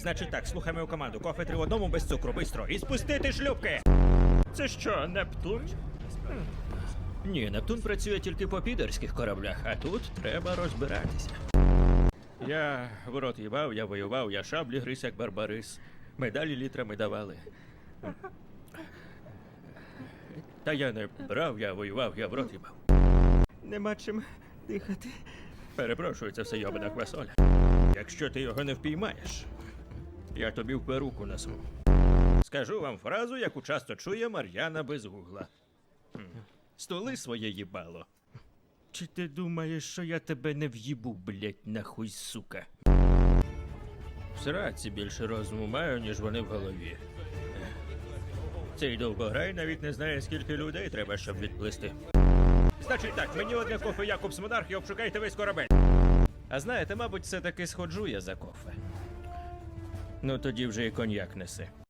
Значить так, слухаємо команду. Кофе три в одному без цукру, бистро. І спустити шлюпки! Це що, Нептун? Ні, Нептун працює тільки по підерських кораблях, а тут треба розбиратися. Я в рот їбав, я воював, я шаблі гриз як барбарис. Медалі літрами давали. Та я не брав, я воював, я в рот їбав. Нема чим дихати. Перепрошую, це все йобана квасоля. Якщо ти його не впіймаєш, я тобі в перуку несу. Скажу вам фразу, яку часто чує Мар'яна без гугла. Хм. Стули своє їбало. Чи ти думаєш, що я тебе не в'їбу, блять, нахуй, сука? В сраці більше розуму маю, ніж вони в голові. Цей довбограй навіть не знає, скільки людей треба, щоб відплисти. Значить так, мені одне кофе Якобс Монарх і обшукайте весь корабель. А знаєте, мабуть, все таки сходжу я за кофе. Ну тоді вже і коньяк неси.